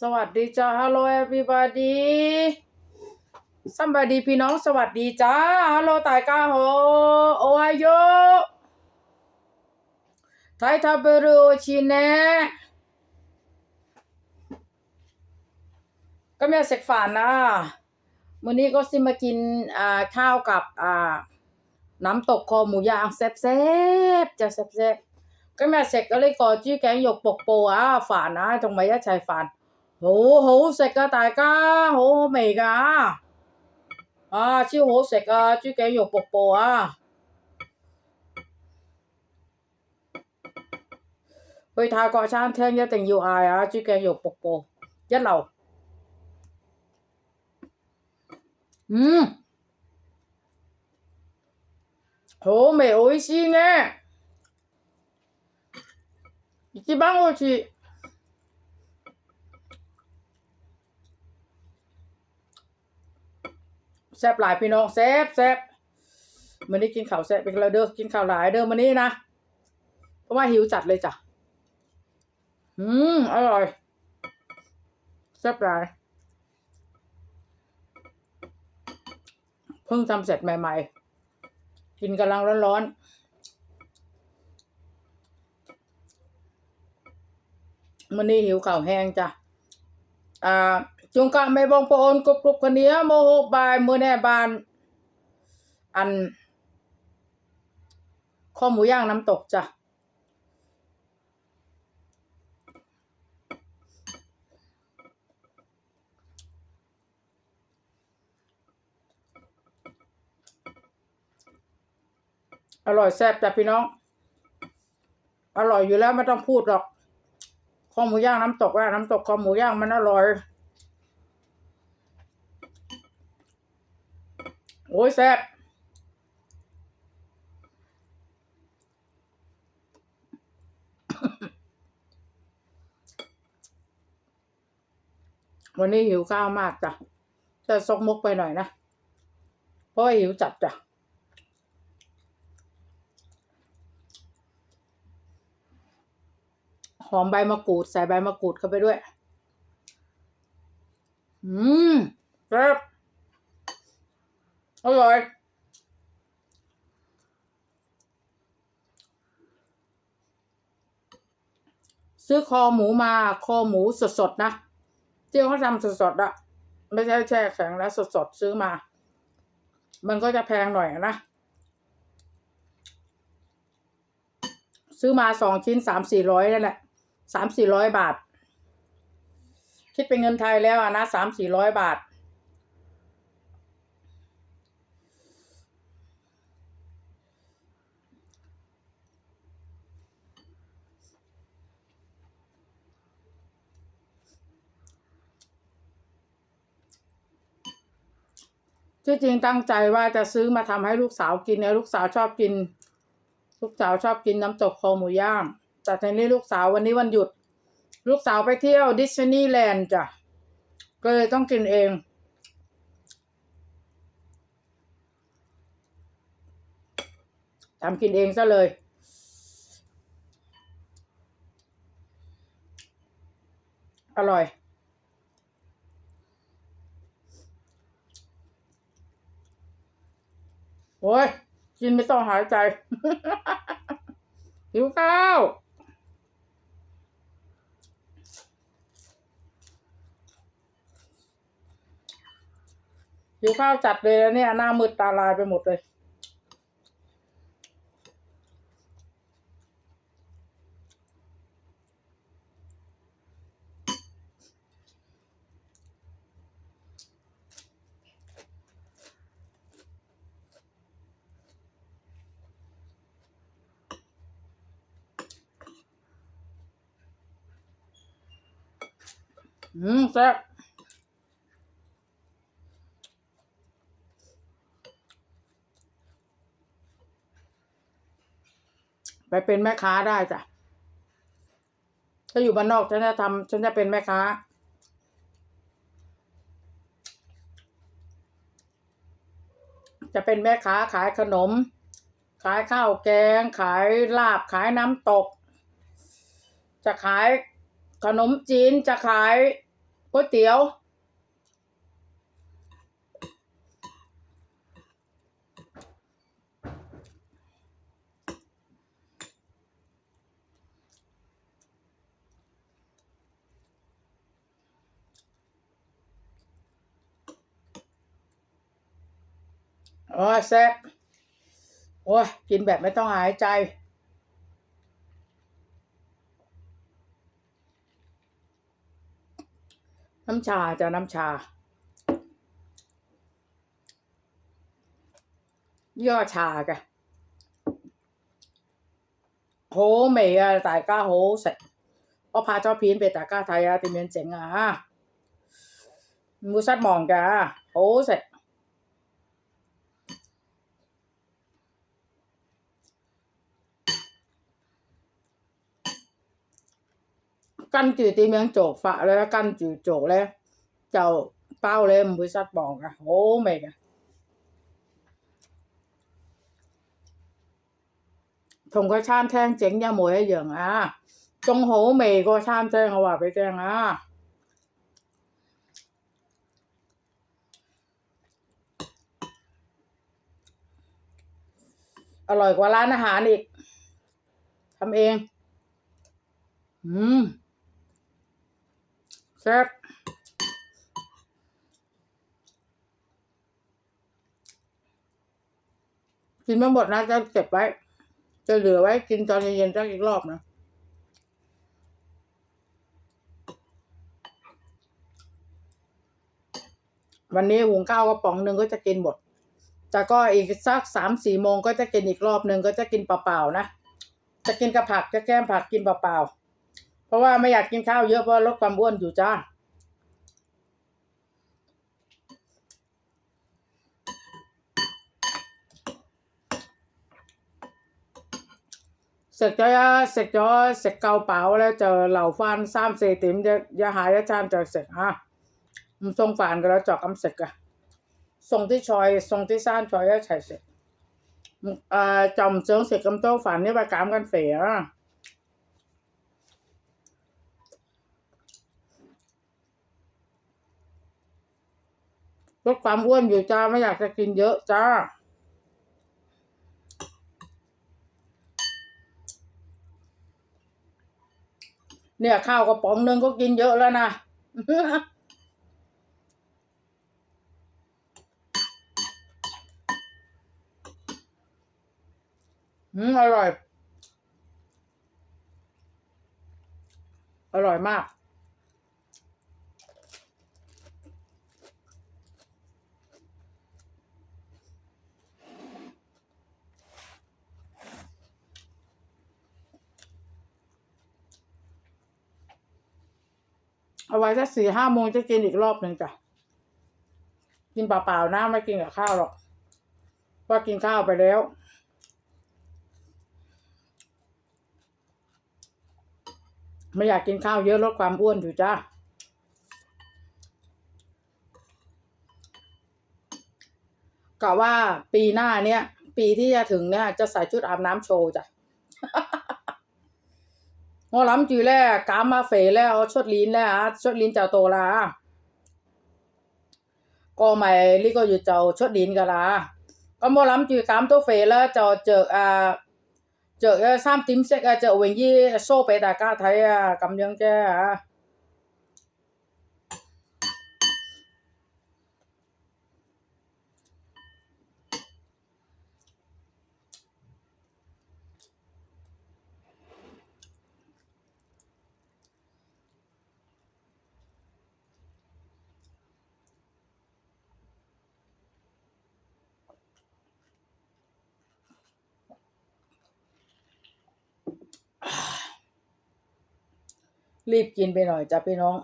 สวัสดีจ้า Hello everybody สัมบดีพี่น้องสวัสดีจ้า Hello ตายกาโฮโอไฮโยไทยทาเบรูชินเนะก็ม่เสกฝานนะวันนี้ก็สิมากินอ่าข้าวกับอ่าน้ำตกคอหมูย่างแซ่บๆจะแซ่บๆก็แม่เสกก็เลยก่อชื่อแกงหยกปกโปอะฝานนะตรงไหนยะชายฝาน 好好食噶，大家好好味噶，啊超好食啊！豬頸肉瀑布啊，去泰國餐廳一定要嗌啊！豬頸肉瀑布一流，嗯，好味，美味しいね。一番美味 แซ่บหลายพี่น้องแซ่บแซ่บมื้อนี้กินข้าวแซ่บไปแล้วเด้อกินข้าวหลายเด้อมื้อนี้นะเพราะว่าหิวจัดเลยจ้ะอืมอร่อยแซ่บหลายเพิ่งทำเสร็จใหม่ ๆ กินกำลังร้อนๆมื้อนี้หิวข้าวแห้งจ้ะอ่า จุงกะแม่บองปอนกรุบกรุบคนเนี้ยโมโหบายมือแน่บาน อันข้อหมูย่างน้ำตกจ้ะอร่อยแซ่บจ้ะพี่น้อง อร่อยอยู่แล้วไม่ต้องพูดหรอก ข้อหมูย่างน้ำตกอะน้ำตกข้อหมูย่างมันอร่อย โอ้ยแซ่บวันนี้หิวข้าวมากจ้ะจะซกมกไปหน่อยนะ เพราะว่าหิวจัดจ้ะ หอมใบมะกรูด ใส่ใบมะกรูดเข้าไปด้วย อืมแซ่บ อร่อยซื้อคอหมูมาคอหมูสดๆนะที่เขาทำสดๆอะไม่ใช่แช่แข็งแล้วสดๆซื้อมา มันก็จะแพงหน่อยนะ ซื้อมาสองชิ้นสามสี่ร้อยนั่นแหละสามสี่ร้อยบาท คิดเป็นเงินไทยแล้วอะนะสามสี่ร้อยบาท ที่จริงตั้งใจว่าจะซื้อมาทำให้ลูกสาวกินเนี่ยลูกสาวชอบกิน ลูกสาวชอบกินน้ำตกคอหมูย่าง แต่ทีนี้ลูกสาววันนี้วันหยุด ลูกสาวไปเที่ยวดิสนีย์แลนด์จ้ะก็เลยต้องกินเอง ทำกินเองซะเลย อร่อย โอ้ยกินไม่ต้องหายใจ หิวข้าวหิวข้าวจัดเลยแล้วเนี่ยหน้ามืดตาลายไปหมดเลย อืมแซ่บไปเป็นแม่ค้าได้จ้ะ ถ้าอยู่บ้านนอกฉันจะทำฉันจะเป็นแม่ค้า จะเป็นแม่ค้าขายขนม ขายข้าวแกง ขายลาบ ขายน้ำตก จะขาย ขนมจีนจะขายก๋วยเตี๋ยว โอ้ยแซ่บโอ้ยกินแบบไม่ต้องหายใจ น้ำชาจะน้ำชา ย่อชากะ好味啊！大家好好食。我拍咗片俾大家睇下點樣整啊！唔會失望㗎，好好食。 跟住點樣做法咧？跟住做咧，就包你唔會失望噶，好好味嘅。同佢餐廳整一模一樣啊，仲好味過餐廳，我話俾你聽啊！อร่อยกว่าร้านอาหารอีกทำเอง อืม แซ่บกินไม่หมดนะจะเก็บไว้ จะเหลือไว้กินตอนเย็นๆสักอีกรอบนะวันนี้หุงข้าวกระป๋องหนึ่งก็จะกินหมด แต่ก็อีกสักสามสี่โมงก็จะกินอีกรอบหนึ่งก็จะกินเปล่าๆนะ จะกินกับผักจะแก้มผักกินเปล่าๆ พราะว่าไม่อยากกินข้าวเยอะเพราะลดความบ้วนอยู่จ้าเสกจะเสกจะเสกเกาเป๋าแล้วจะเหล่าฟันซ้ำเสติมจะจะหายาจานจะเสกฮะมันทรงฝานกันแล้วจอกอำเสกอะทรงที่ชอยทรงที่ซ่านชอยแล้วใช้เสกอ่าจอมเจิงเสกกำโต้ฝันนี่ไประกามกันเสีย ลดความอ้วนอยู่จ้าไม่อยากจะกินเยอะจ้า เนี่ยข้าวกระป๋องนึงก็กินเยอะแล้วนะอืมอร่อย อร่อยมาก เอาไว้สักสี่ห้าโมงจะกินอีกรอบหนึ่งจ้ะ กินเปล่าๆนะไม่กินกับข้าวหรอกเพราะกินข้าวไปแล้ว ไม่อยากกินข้าวเยอะลดความอ้วนอยู่จ้าก็ว่าปีหน้าเนี้ยปีที่จะถึงเนี่ยจะใส่ชุดอาบน้ำโชว์จ้ะ 我諗住咧減下肥咧，我出年咧嚇，出年就到啦過埋呢個月就出年噶啦咁我諗住減到肥咧，就着啊着嘅三點式啊，着泳衣 show 俾大家睇啊，咁樣啫嚇。 รีบกินไปหน่อยจะไปน้อง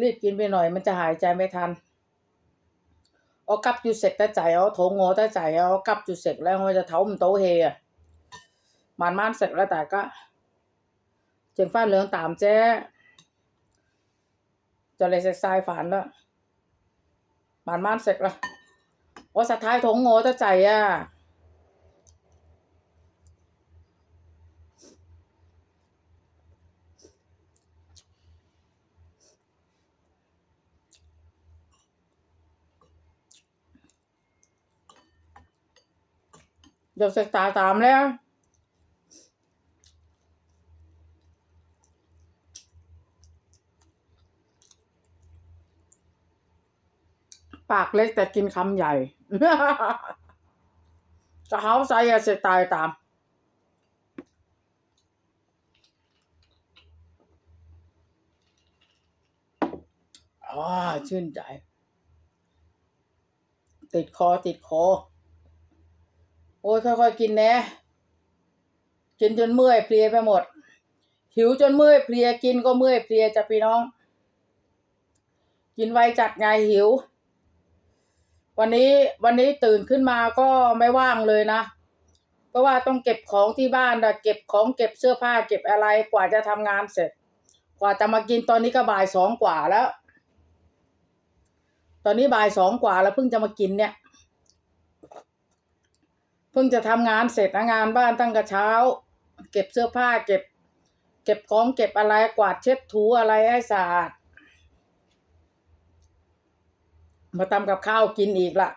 รีบกินไปหน่อยมันจะหายใจไม่ทันเอากับอยู่เสร็จแต่ใจเอาโถงโง่แต่ใจเอากับอยู่เสร็จแล้วมันจะเท้ามันโตเฮอะมานมันเสร็จแล้วแต่ก็เจนฟ้าเหลืองตามแจ้จะเลยเสร็จทรายฝันแล้วมานมันเสร็จแล้วว่าสะท้ายโถงโง่แต่ใจอะ ดี๋ยวเสกตาตามแล้ว ปากเล็กแต่กินคำใหญ่จะเขาใส่เสกตายตามอ่าชื่นใจ ติดคอติดคอ โอ้ยค่อยๆกินแนะกินจนเมื่อยเพลียไปหมด หิวจนเมื่อยเพลียกินก็เมื่อยเพลียจ้ะพี่น้อง กินไวจัดไงหิว วันนี้วันนี้ตื่นขึ้นมาก็ไม่ว่างเลยนะ เพราะว่าต้องเก็บของที่บ้านนะเก็บของเก็บเสื้อผ้าเก็บอะไรกว่าจะทำงานเสร็จ กว่าจะมากินตอนนี้ก็บ่ายสองกว่าแล้ว ตอนนี้บ่ายสองกว่าแล้วเพิ่งจะมากินเนี่ย เพิ่งจะทำงานเสร็จนะงานบ้านตั้งแต่เช้า เก็บเสื้อผ้าเก็บ เก็บของเก็บอะไรกวาดเช็ดถูอะไรให้สะอาด มาทำกับข้าวกินอีกละ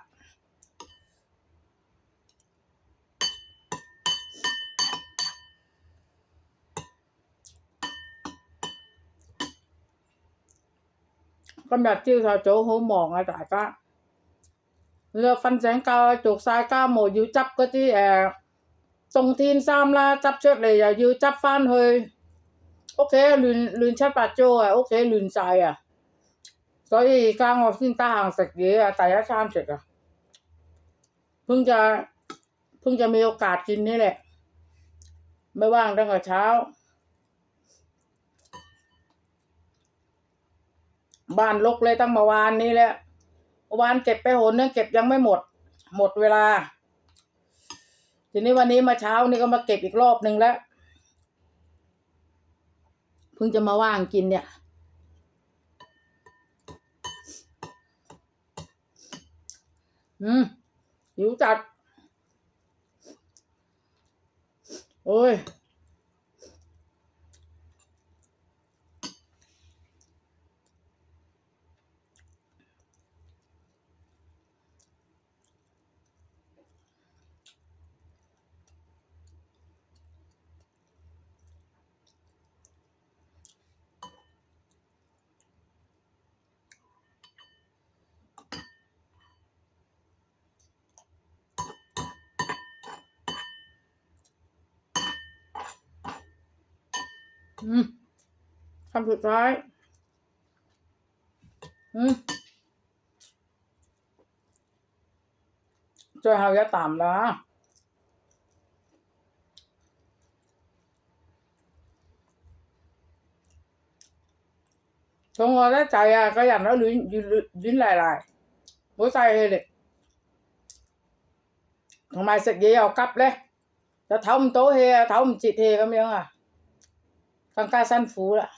ก็แบบจิ้ว thảo chỗ hố mòn à đại ca lừa phân sáng cao chuột sai cao, mổ dư chấp cái tí à tông tin sam la chấp trước này giờ dư chấp phan hơi ok, luyện luyện chất bạc chô à ok, luyện sai à. Rồi càng học sinh ta hàng sạch gì à tại sao ăn sạch à. พิ่งจะเพิ่งจะมีโอกาสกินนี่แหละ ไม่ว่างตั้งแต่เช้า บ้านลกเลยตั้งเมื่อวานนี้แหละ เมื่อวานเก็บไปหนนึงเก็บยังไม่หมด หมดเวลา ทีนี้วันนี้มาเช้านี่ก็มาเก็บอีกรอบหนึ่งแล้วเพิ่งจะมาว่างกินเนี่ยอืมหิวจัด โอ้ย คำสุดท้ายอืมช่วยเฮาอย่าตามนะทงว่าได้ใจอะก็อย่างนั้นลิ้นลิ้นหลายๆหัวใจเลยทำไมเสร็จเยี่ยวกลับเลยจะทำโตเฮทำจิตเฮก็ไม่ยังอะ càng ca san phú lại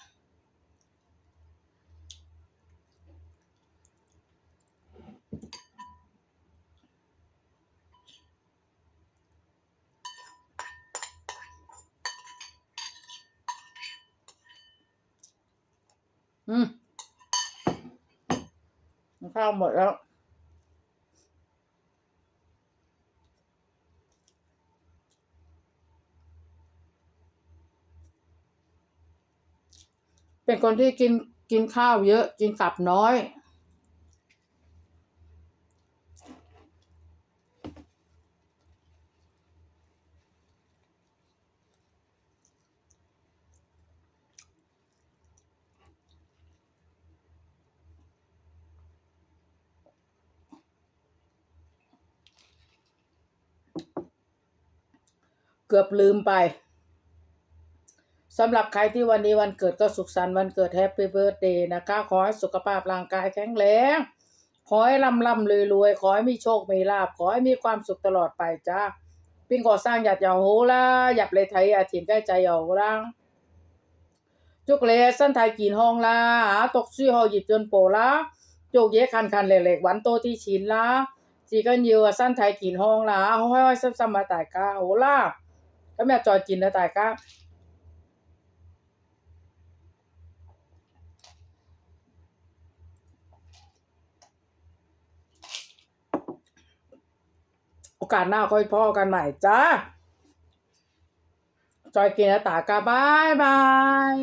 ừ ข้าวหมดแล้ว เป็นคนที่กินกินข้าวเยอะกินกลับน้อย เกือบลืมไป สำหรับใครที่วันนี้วันเกิดก็สุขสันต์วันเกิดแฮปปี้เบิร์ดเดย์นะคะ ขอให้สุขภาพร่างกายแข็งแรง ขอให้ร่ำร่ำรวยรวยขอให้มีโชค มีลาภ ขอให้มีความสุขตลอดไปจ้าปิ้งก่อสร้างหยัดยาวโหละหยับเลยไทยอาถิ่นใกล้ใจเหยาละจุกเลสั้นไทยกินห้องละหาตกซี่หอหยิบจนโปละโจกเยคันคันเหล็กๆหวันโตที่ชินละจีกันยิวสั้นไทยกินห้องละห้อยๆซ้ำๆมาตายกาโหละก็แม่จอยกินนะตายกา โอกาสหน้าค่อยพ่อกันใหม่จ้าจอยกินตากาบายบาย